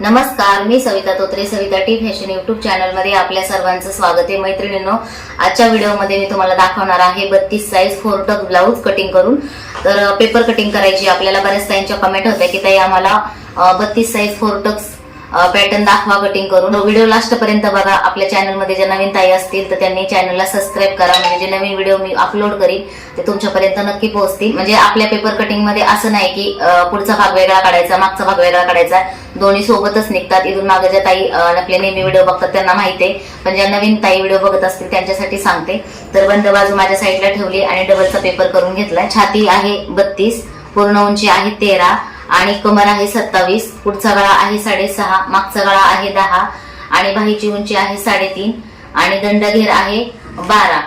नमस्कार मी Savita Totre Savita T fashion YouTube चॅनलमध्ये आपल्या सर्वांचं स्वागत आहे. मैत्रिणींनो आजच्या व्हिडिओमध्ये मी तुम्हाला दाखवणार आहे बत्तीस size four tuck blouse cutting करून. तर पेपर कटिंग करायची आपल्याला बऱ्याच ताईंच्या कमेंट होत्या की ताई आम्हाला बत्तीस साईज फोर टक्स पॅटर्न दाखवा कटिंग करून. व्हिडिओ लास्ट पर्यंत बघा. आपल्या चॅनलमध्ये ज्या नवीन ताई असतील तर त्यांनी चॅनलला सबस्क्राईब करा. म्हणजे जे नवीन व्हिडिओ मी अपलोड करीन ते तुमच्यापर्यंत नक्की पोहोचतील. म्हणजे आपल्या पेपर कटिंगमध्ये असं नाही की पुढचा भाग वेगळा काढायचा मागचा भाग वेगळा काढायचा. दोन्ही सोबतच निघतात. इथून मागे ज्या ताई आपले नेहमी व्हिडिओ बघतात त्यांना माहिती आहे. पण ज्या नवीन ताई व्हिडिओ बघत असतील त्यांच्यासाठी सांगते. तर बंद बाजू माझ्या साईडला ठेवली आणि डबलचा पेपर करून घेतलाय. छाती आहे बत्तीस पूर्ण उंची आहे तेरा. आणि कमर आहे सत्तावीस पुढचा गळा आहे साडेसहा मागचा गळा आहे दहा आणि बाहीची उंची आहे साडेतीन आणि दंडघेर आहे बारा.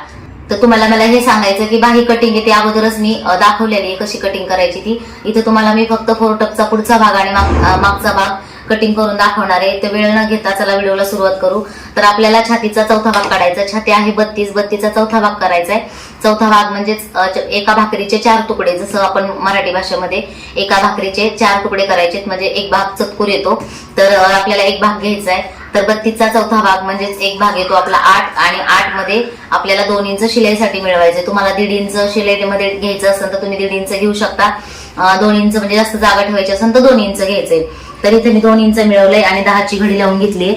तर तुम्हाला मला हे सांगायचं की बाही कटिंग आहे ते अगोदरच मी दाखवलेली आहे कशी कटिंग करायची ती. इथं तुम्हाला मी फक्त फोर टपचा पुढचा भाग आणि माग- मागचा भाग कटिंग करून दाखवणार आहे. तर वेळ न घेता चला व्हिडिओला सुरुवात करू. तर आपल्याला छातीचा चौथा भाग काढायचा छाती आहे बत्तीस. बत्तीचा चौथा भाग करायचा आहे. चौथा भाग म्हणजेच एका भाकरीचे चार तुकडे जसं आपण मराठी भाषेमध्ये एका भाकरीचे चार तुकडे करायचे म्हणजे एक भाग चतकूर येतो. तर आपल्याला एक भाग घ्यायचा आहे. तर बत्तीसचा चौथा भाग म्हणजेच एक भाग येतो आपला आठ आणि आठमध्ये आपल्याला दोन इंच शिलाईसाठी मिळवायचे. तुम्हाला दीड इंच शिलाईमध्ये घ्यायचं असेल तर तुम्ही दीड इंच घेऊ शकता. दोन इंच म्हणजे जास्त जागा ठेवायची असेल तर दोन इंच घ्यायचे. तर इथे मी दोन इंच मिळवलंय आणि दहाची घडी लावून घेतली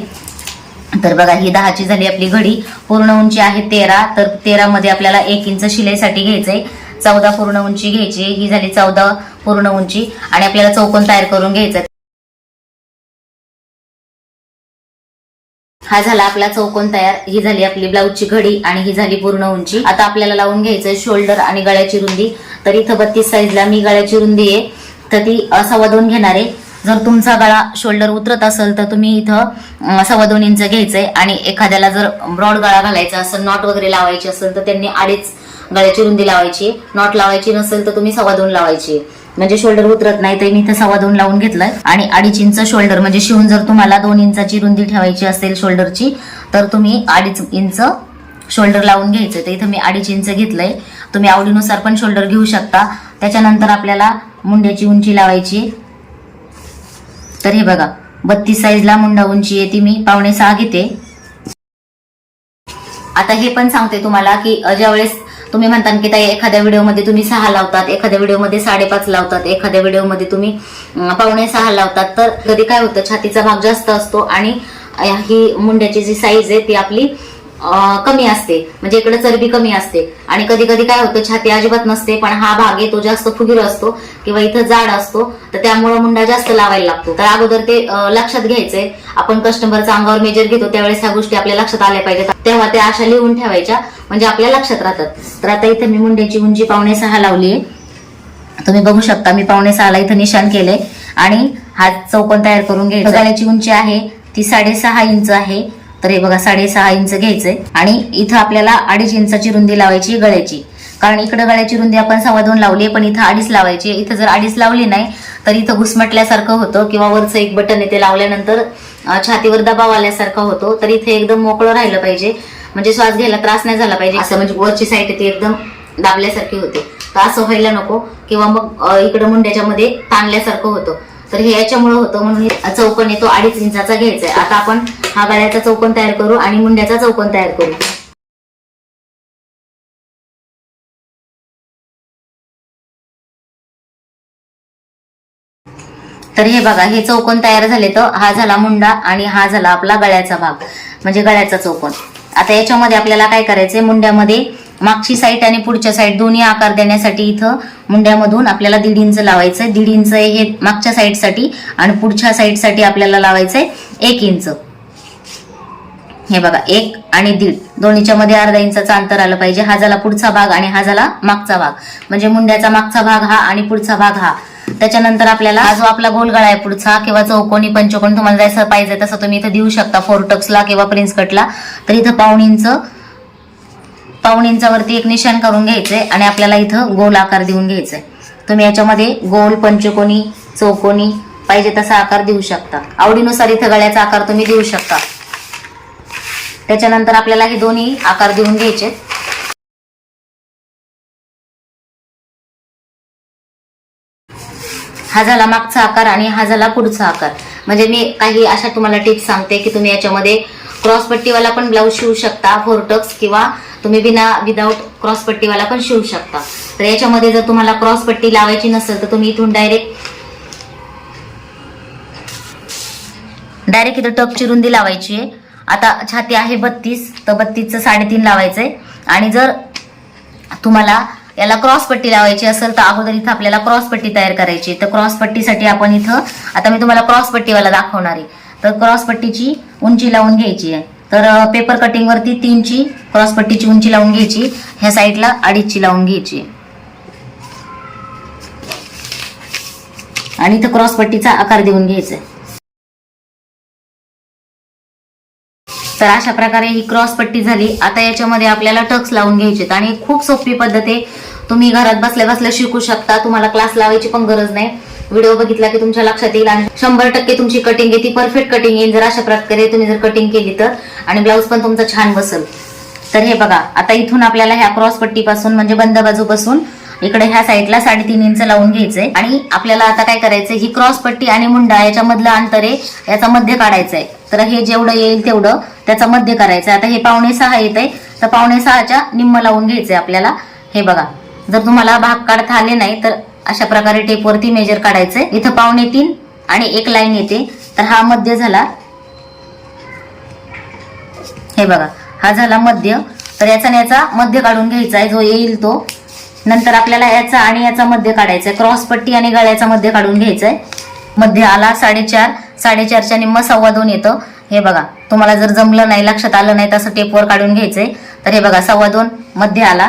तर बघा ही दहाची झाली आपली घडी. पूर्ण उंची आहे तेरा. तर तेरा मध्ये आपल्याला एक इंच शिलाईसाठी घ्यायचंय. चौदा पूर्ण उंची घ्यायची ही झाली चौदा पूर्ण उंची. आणि आपल्याला चौकोन तयार करून घ्यायचा हा झाला आपला चौकोन तयार. ही झाली आपली ब्लाऊजची घडी आणि ही झाली पूर्ण उंची. आता आपल्याला लावून घ्यायचंय शोल्डर आणि गळ्याची रुंदी. तर इथं बत्तीस साईजला मी गळ्याची रुंदी आहे. तर ती अ, सव्वा दोन घेणार आहे. जर तुमचा गळा शोल्डर उतरत असेल तर तुम्ही इथं सव्वा दोन इंच घ्यायचंय आणि एखाद्याला जर ब्रॉड गळा घालायचा असेल नॉट वगैरे लावायची असेल तर त्यांनी अडीच गळ्याची रुंदी लावायची. नॉट लावायची नसेल तर तुम्ही सव्वा दोन लावायची. म्हणजे शोल्डर उतरत नाही तर मी इथं सव्वा दोन लावून घेतलंय. आणि अडीच इंच शोल्डर म्हणजे शिवून जर तुम्हाला दोन इंचाची रुंदी ठेवायची असेल शोल्डरची तर तुम्ही अडीच इंच शोल्डर लावून घ्यायचं तर इथं मी अडीच इंच घेतलंय. तुम्ही आवडीनुसार पण शोल्डर घेऊ शकता. त्याच्यानंतर आपल्याला मुंड्याची उंची लावायची तर हे बघा बत्तीस साईजला मुंडा उंची आहे ती मी पावणे सहा घेते. आता हे पण सांगते तुम्हाला की ज्यावेळेस तुम्ही म्हणता की ताई एखाद्या व्हिडिओमध्ये तुम्ही सहा लावतात एखाद्या व्हिडिओमध्ये साडेपाच लावतात एखाद्या व्हिडिओमध्ये तुम्ही पावणे सहा लावतात तर कधी काय होतं छातीचा भाग जास्त असतो आणि ही मुंड्याची जी साईज आहे ती आपली कमी असते. म्हणजे इकडे चरबी कमी असते. आणि कधी कधी काय होतं छाती अजिबात नसते पण हा भाग आहे तो जास्त फुगीर असतो किंवा इथं जाड असतो तर त्यामुळे मुंडा जास्त लावायला लागतो. तर अगोदर ते लक्षात घ्यायचंय. आपण कस्टमरचा अंगावर मेजर घेतो त्यावेळेस ह्या गोष्टी आपल्या लक्षात आल्या पाहिजेत. तेव्हा त्या अशा लिहून ठेवायच्या म्हणजे आपल्या लक्षात राहतात. तर आता इथे मी मुंड्याची उंची पावणे सहा लावली आहे. तुम्ही बघू शकता मी पावणे सहाला इथं निशाण केलंय. आणि हा चौकन तयार करून घ्यायचा. गळ्याची उंची आहे ती साडेसहा इंच आहे. तर हे बघा साडेसहा इंच घ्यायचंय. आणि इथं आपल्याला अडीच इंचाची रुंदी लावायची गळ्याची. कारण इकडे गळ्याची रुंदी आपण सव्वा दोन लावली पण इथं अडीच लावायची इथं जर अडीच लावली नाही तर इथं घुसमटल्यासारखं होतं किंवा वरचं एक बटन आहे ते लावल्यानंतर छातीवर दबाव आल्यासारखा होतो. तर इथे एकदम मोकळं राहिलं पाहिजे. म्हणजे श्वास घ्यायला त्रास नाही झाला पाहिजे. असं म्हणजे वरची साईड ती एकदम दाबल्यासारखी होते. तर असं व्हायला नको. किंवा मग इकडं मुंड्याच्या मध्ये ताणल्यासारखं होतं. तर हे याच्यामुळे होतं म्हणून हे चौकोन अडीच इंचाचा घ्यायचा आहे आता आपण हा गळ्याचा चौकोन तयार करू आणि मुंड्याचा चौकोन तयार करू. तर हे बघा हे चौकोन तयार झाले तर हा झाला मुंडा आणि हा झाला आपला गळ्याचा भाग म्हणजे गळ्याचा चौकोन. आता याच्यामध्ये आपल्याला काय करायचंय? मुंड्यामध्ये मागची साईड आणि पुढच्या साईड दोन्ही आकार देण्यासाठी इथं मुंड्यामधून आपल्याला दीड इंच लावायचंय. दीड इंच हे मागच्या साईडसाठी आणि पुढच्या साईडसाठी आपल्याला लावायचंय एक इंच. हे बघा एक आणि दीड. दोन्हीच्या मध्ये अर्धा इंचाचं अंतर आलं पाहिजे. हा झाला पुढचा भाग आणि हा झाला मागचा भाग. म्हणजे मुंड्याचा मागचा भाग हा आणि पुढचा भाग हा. त्याच्यानंतर आपल्याला हा जो आपला गोलगळा आहे पुढचा किंवा चौकोनी पंचकोनी तुम्हाला जसं पाहिजे तसं तुम्ही इथं देऊ शकता. फोरटक्सला किंवा प्रिन्स कटला. तर इथं पाऊण इंच पाऊण इंचावरती एक निशाण करून घ्यायचंय आणि आपल्याला इथं गोल आकार देऊन घ्यायचंय. तुम्ही याच्यामध्ये गोल पंचकोनी चौकोनी पाहिजे तसा आकार देऊ शकता. आवडीनुसार इथं गळ्याचा आकार तुम्ही देऊ शकता. त्याच्यानंतर आपल्याला हे दोन्ही आकार देऊन घ्यायचे. हा झाला मागचा आकार आणि हा झाला पुढचा आकार. म्हणजे मी काही अशा तुम्हाला टिप्स सांगते की तुम्ही याच्यामध्ये क्रॉस पट्टीवाला पण ब्लाऊज शिवू शकता फोरटक्स किंवा तुम्ही बिना विदाऊट क्रॉस पट्टीवाला पण शिवू शकता. तर याच्यामध्ये जर तुम्हाला क्रॉस पट्टी लावायची नसेल तर तुम्ही इथून डायरेक्ट डायरेक्ट इथं टक चिरुंदी लावायची आहे. आता छाती आहे बत्तीस तर बत्तीसचं साडेतीन लावायचंय. आणि जर तुम्हाला याला क्रॉस पट्टी लावायची असेल तर अगोदर इथं आपल्याला क्रॉस पट्टी तयार करायची तर क्रॉस पट्टीसाठी आपण इथं आता मी तुम्हाला क्रॉस पट्टीवाला दाखवणार आहे. तर क्रॉस पट्टीची उंची लावून घ्यायची आहे. तर पेपर कटिंग वरती तीनची क्रॉस पट्टीची उंची लावून घ्यायची. ह्या साईडला अडीचची लावून घ्यायची. आहे. आणि इथं क्रॉस पट्टीचा आकार देऊन घ्यायचा आहे. तर अशा प्रकारे ही क्रॉस पट्टी झाली. आता याच्यामध्ये आपल्याला टक्स लावून घ्यायचे आणि खूप सोपी पद्धत आहे. तुम्ही घरात बसल्या बसल्या शिकू शकता. तुम्हाला क्लास लावायची पण गरज नाही. व्हिडिओ बघितला की तुमच्या लक्षात येईल आणि शंभर टक्के तुमची कटिंग आहे ती परफेक्ट कटिंग येईल. जर अशा प्रकारे तुम्ही जर कटिंग केली तर. आणि ब्लाऊज पण तुमचा छान बसेल. तर हे बघा आता इथून आपल्याला ह्या क्रॉस पट्टीपासून म्हणजे बंद बाजूपासून इकडे ह्या साईडला साडेतीन इंच लावून घ्यायचंय. आणि आपल्याला आता काय करायचंय ही क्रॉस पट्टी आणि मुंडा याच्यामधलं अंतर आहे याचा मध्य काढायचंय. तर हे जेवढं येईल तेवढं त्याचा मध्य करायचंय आता हे पावणे सहा येत आहे तर पावणे सहाच्या निम्म लावून घ्यायचंय आपल्याला. हे बघा जर तुम्हाला भाग काढता आले नाही तर अशा प्रकारे टेपवरती मेजर काढायचंय इथं पावणे तीन आणि एक लाईन येते. तर हा मध्य झाला. हे बघा हा झाला मध्य. तर याचा याचा मध्य काढून घ्यायचा आहे. जो येईल तो. नंतर आपल्याला याचा आणि याचा मध्य काढायचा आहे. क्रॉस पट्टी आणि गळ्याचा मध्य काढून घ्यायचा आहे. मध्य आला साडेचार. साडेचारच्या निम्म सव्वा दोन येतं. हे बघा तुम्हाला जर जमलं नाही लक्षात आलं नाही तसं टेपवर काढून घ्यायचंय. तर हे बघा सव्वा दोन मध्य आला.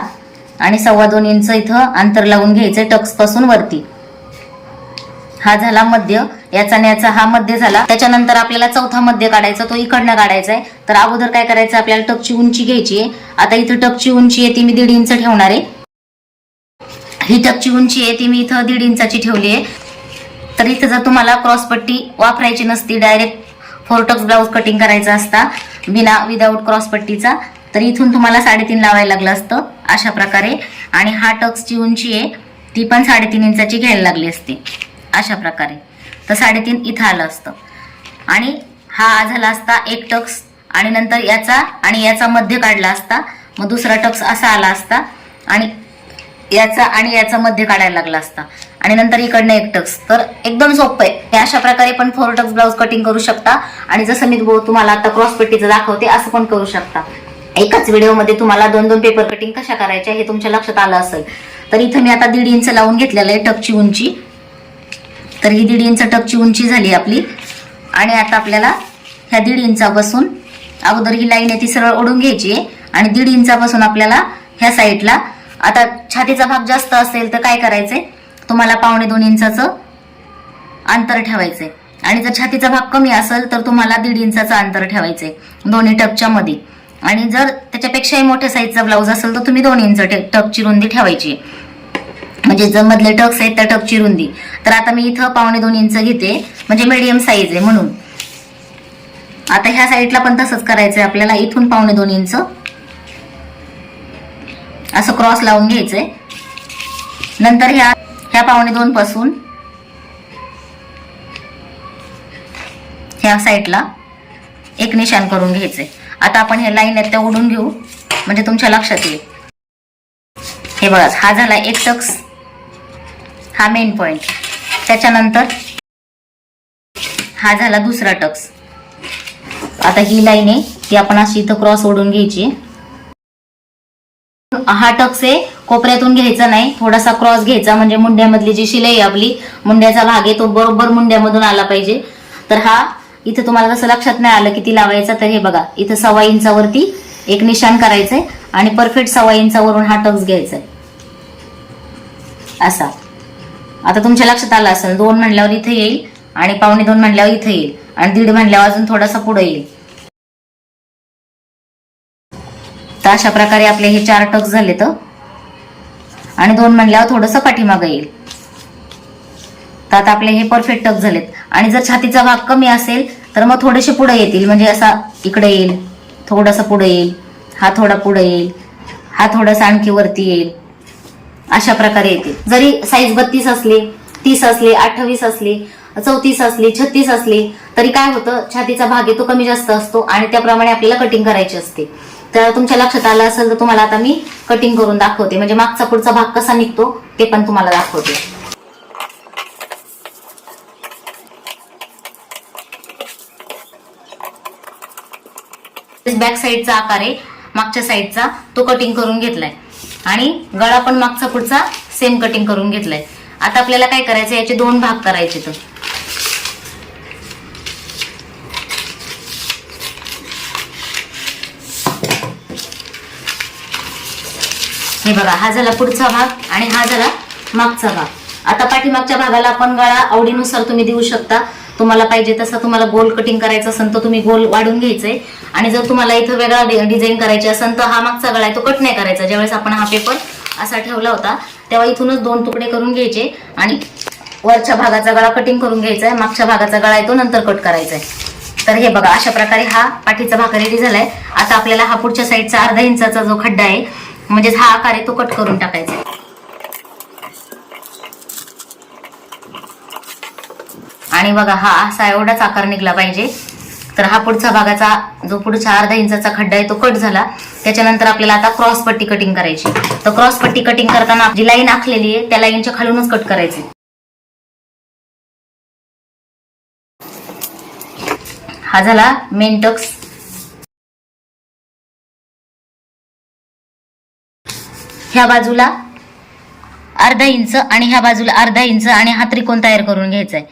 आणि सव्वा दोन इंच इथं अंतर लावून घ्यायचंय टक्सपासून वरती. हा झाला मध्य. याचा न्याचा याचा हा मध्य झाला. त्याच्यानंतर आपल्याला चौथा मध्य काढायचा तो इकडनं काढायचा आहे तर अगोदर काय करायचं? आपल्याला टकची उंची घ्यायची आहे आता इथं टकची उंची आहे ती मी दीड इंच ठेवणार. आहे ही टकची उंची आहे ती मी इथं दीड इंचाची ठेवली आहे तर इथं जर तुम्हाला क्रॉस पट्टी वापरायची नसती direct four tucks blouse cutting करायचा असता बिना विदाऊट क्रॉस पट्टीचा तर इथून तुम्हाला साडेतीन लावायला लागलं असतं अशा प्रकारे. आणि हा टक्सची उंची आहे ती पण साडेतीन इंचाची घ्यायला लागली असती. अशा प्रकारे. तर साडेतीन इथं आलं असतं. आणि हा झाला असता एक टक्स आणि नंतर याचा आणि याचा मध्य काढला असता. मग दुसरा टक्स असा आला असता. आणि याचा आणि याचा मध्य काढायला लागला असता. आणि नंतर इकडनं एक टक्स. तर एकदम सोपं आहे. हे अशा प्रकारे पण फोर टक्स ब्लाऊज कटिंग करू शकता. आणि जसं मी तुम्हाला आता क्रॉस पेटीचं दाखवते असं पण करू शकता. एकाच व्हिडिओमध्ये तुम्हाला दोन दोन पेपर कटिंग कशा करायच्या हे तुमच्या लक्षात आलं असेल. तर इथं मी आता दीड इंच लावून घेतलेलं आहे टकची उंची. तर ही दीड इंच टकची उंची झाली आपली. आणि आता आपल्याला ह्या दीड इंचापासून अगोदर ही लाईन आहे ती सरळ ओढून घ्यायची आहे. आणि दीड इंचापासून आपल्याला ह्या साईडला आता छातीचा भाग जास्त असेल तर काय करायचंय? तुम्हाला पावणे दोन इंचाचं अंतर ठेवायचंय. आणि जर छातीचा भाग कमी असेल तर तुम्हाला दीड इंचाचं अंतर ठेवायचंय. दोन्ही टपच्यामध्ये आणि जर त्याच्यापेक्षाही मोठ्या साईजचा ब्लाऊज असेल तर तुम्ही दोन इंच टकची रुंदी ठेवायची. म्हणजे जर मधले टक्स आहेत त्या टकची रुंदी तर आता मी इथं पावणे दोन इंच घेते. म्हणजे मीडियम साईज आहे म्हणून. आता ह्या साईडला पण तसंच करायचंय आपल्याला. इथून पावणे दोन इंच. असं क्रॉस लावून घ्यायचंय. नंतर ह्या ह्या पावणे दोन पासून ह्या साईडला एक निशाण करून घ्यायचंय. आता आपण हे लाईन आहेत त्या ओढून घेऊ. म्हणजे तुमच्या लक्षात येईल. हे बघा हा झाला एक टक्स. हा मेन पॉइंट त्याच्यानंतर हा झाला दुसरा टक्स. आता ही लाईन आहे ती आपण अशी इथं क्रॉस ओढून घ्यायची. हा टक्स आहे कोपऱ्यातून घ्यायचा नाही थोडासा क्रॉस घ्यायचा म्हणजे मुंड्यामधली जी शिलाई आपली मुंड्याचा भाग आहे तो बरोबर मुंड्यामधून आला पाहिजे. तर हा इथं तुम्हाला जसं लक्षात नाही आलं किती लावायचा तर हे बघा इथं सव्वा इंचावरती एक निशाण करायचंय आणि परफेक्ट सव्वा इंचावरून हा टक्स घ्यायचा असा. आता तुमच्या लक्षात आलं असेल दोन म्हणल्यावर इथे येईल आणि पावणे दोन म्हणल्यावर इथे येईल आणि दीड म्हणल्यावर अजून थोडासा पुढे येईल. तर अशा प्रकारे आपले हे चार टक्स झाले तर आणि दोन म्हणल्यावर थोडंसं पाठीमागं येईल. तर आता आपले हे परफेक्ट टक झालेत. आणि जर छातीचा भाग कमी असेल तर मग थोडेसे पुढे येतील. म्हणजे असा इकडे येईल थोडासा पुढे येईल हा थोडा पुढे येईल हा थोडासा आणखी वरती येईल. अशा प्रकारे येतील. जरी साईज बत्तीस असली तीस असली अठ्ठावीस असली चौतीस असली छत्तीस असली तरी काय होतं छातीचा भाग आहे तो कमी जास्त असतो आणि त्याप्रमाणे आपल्याला कटिंग करायची असते. तर तुमच्या लक्षात आलं असेल तर तुम्हाला आता मी कटिंग करून दाखवते. म्हणजे मागचा पुढचा भाग कसा निघतो ते पण तुम्हाला दाखवते. बॅक साईडचा आकार आहे मागच्या साईडचा तो कटिंग करून घेतलाय. आणि गळा पण मागचा पुढचा सेम कटिंग करून घेतलाय. आता आपल्याला काय करायचं याचे दोन भाग करायचे तर हे बघा हा झाला पुढचा भाग आणि हा झाला मागचा भाग. आता पाठीमागच्या भागाला आपण गळा आवडीनुसार तुम्ही देऊ शकता. तुम्हाला पाहिजे तसं तुम्हाला गोल कटिंग करायचं असेल तर तुम्ही गोल वाढून घ्यायचंय. आणि जर तुम्हाला इथं वेगळा डिझाईन करायची असेल तर हा मागचा गळा आहे तो कट नाही करायचा. ज्यावेळेस आपण हा पेपर असा ठेवला होता तेव्हा इथूनच दोन तुकडे करून घ्यायचे आणि वरच्या भागाचा गळा कटिंग करून घ्यायचा आहे. मागच्या भागाचा गळा आहे तो नंतर कट करायचा आहे. तर हे बघा अशा प्रकारे हा पाठीचा भाग रेडी झालाय. आता आपल्याला हा पुढच्या साईडचा अर्धा इंचाचा जो खड्डा आहे म्हणजेच हा आकार आहे तो कट करून टाकायचा आहे. आणि बघा हा असा एवढाच आकार निघला पाहिजे. तर हा पुढचा भागाचा जो पुढचा अर्धा इंचाचा खड्डा आहे तो कट झाला. त्याच्यानंतर आपल्याला आता क्रॉस पट्टी कटिंग करायची. तर क्रॉस पट्टी कटिंग करताना जी लाईन आखलेली आहे त्या लाईनच्या खालूनच कट करायची. हा झाला मेन टक्स ह्या बाजूला अर्धा इंच आणि ह्या बाजूला अर्धा इंच आणि हा त्रिकोण तयार करून घ्यायचा आहे.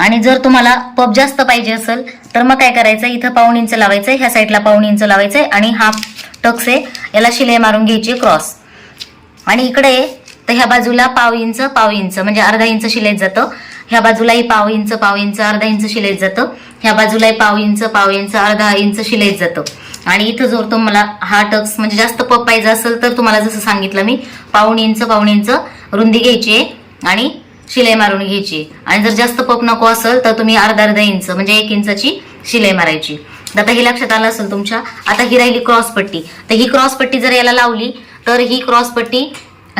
आणि जर तुम्हाला पप जास्त पाहिजे असेल तर मग काय करायचं इथं पाऊण इंच लावायचंय ह्या साईडला पाऊण इंच लावायचंय आणि हा टक्स आहे याला शिलाई मारून घ्यायची क्रॉस. आणि इकडे तर ह्या बाजूला पाव इंच पाव इंच म्हणजे अर्धा इंच शिलाईत जातं. ह्या बाजूलाही पाव इंच पाव इंच अर्धा इंच शिलाईत जातं. ह्या बाजूलाही पाव इंच पाव इंच अर्धा इंच शिलाईत जातं. आणि इथं जर तुम्हाला हा टक्स म्हणजे जास्त पप पाहिजे असेल तर तुम्हाला जसं सांगितलं मी पाऊण इंच पाऊण इंच रुंदी घ्यायची आहे. आणि शिलाई मारून घ्यायची आहे. आणि जर जास्त पप नको असेल तर तुम्ही अर्धा अर्धा इंच म्हणजे एक इंचाची शिलाई मारायची तर आता हे लक्षात आलं असेल तुमच्या आता ही राहिली क्रॉस पट्टी तर ही क्रॉस पट्टी जर याला लावली तर ही क्रॉस पट्टी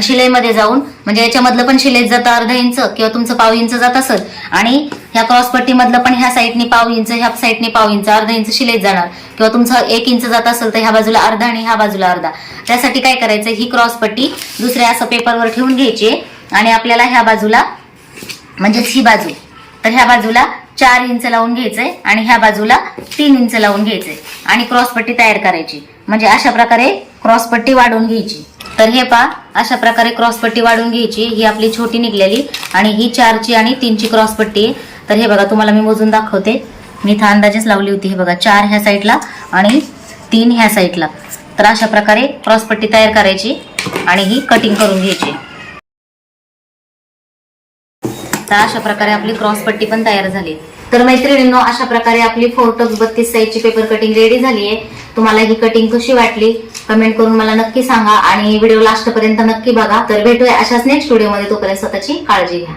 शिलाईमध्ये जाऊन म्हणजे याच्यामधलं पण शिलाईत जातं अर्धा इंच किंवा तुमचं पाव इंच जात असेल आणि ह्या क्रॉस पट्टीमधलं पण ह्या साईडने पाव इंच ह्या साईडने पाव इंच अर्धा इंच शिलाईत जाणार किंवा तुमचं एक इंच जात असेल तर ह्या बाजूला अर्धा आणि ह्या बाजूला अर्धा त्यासाठी काय करायचं ही क्रॉस पट्टी दुसऱ्या असं पेपरवर ठेवून घ्यायची आहे. आणि आपल्याला ह्या बाजूला म्हणजेच ही बाजू. तर ह्या बाजूला चार इंच लावून घ्यायचंय आणि ह्या बाजूला तीन इंच लावून घ्यायचंय. आणि क्रॉसपट्टी तयार करायची. म्हणजे अशा प्रकारे क्रॉसपट्टी वाढवून घ्यायची. तर हे पा अशा प्रकारे क्रॉसपट्टी वाढवून घ्यायची. ही आपली छोटी निघलेली आणि ही चारची आणि तीनची क्रॉसपट्टी आहे. तर हे बघा तुम्हाला मी मोजून दाखवते. मी इथं अंदाजेच लावली होती हे बघा चार ह्या साईडला आणि तीन ह्या साईडला. तर अशा प्रकारे क्रॉसपट्टी तयार करायची आणि ही कटिंग करून घ्यायची. तर अशा प्रकारे आपली क्रॉस पट्टी पण तयार झाली. तर मैत्रिणींनो अशा प्रकारे आपली फोर टक्स बत्तीस साईजची पेपर कटिंग रेडी झाली आहे. तुम्हाला ही कटिंग कशी वाटली? कमेंट करून मला नक्की सांगा आणि व्हिडिओ लास्ट पर्यंत नक्की बघा. तर भेटूया अशाच नेक्स्ट व्हिडिओमध्ये तोपर्यंत स्वतःची काळजी घ्या.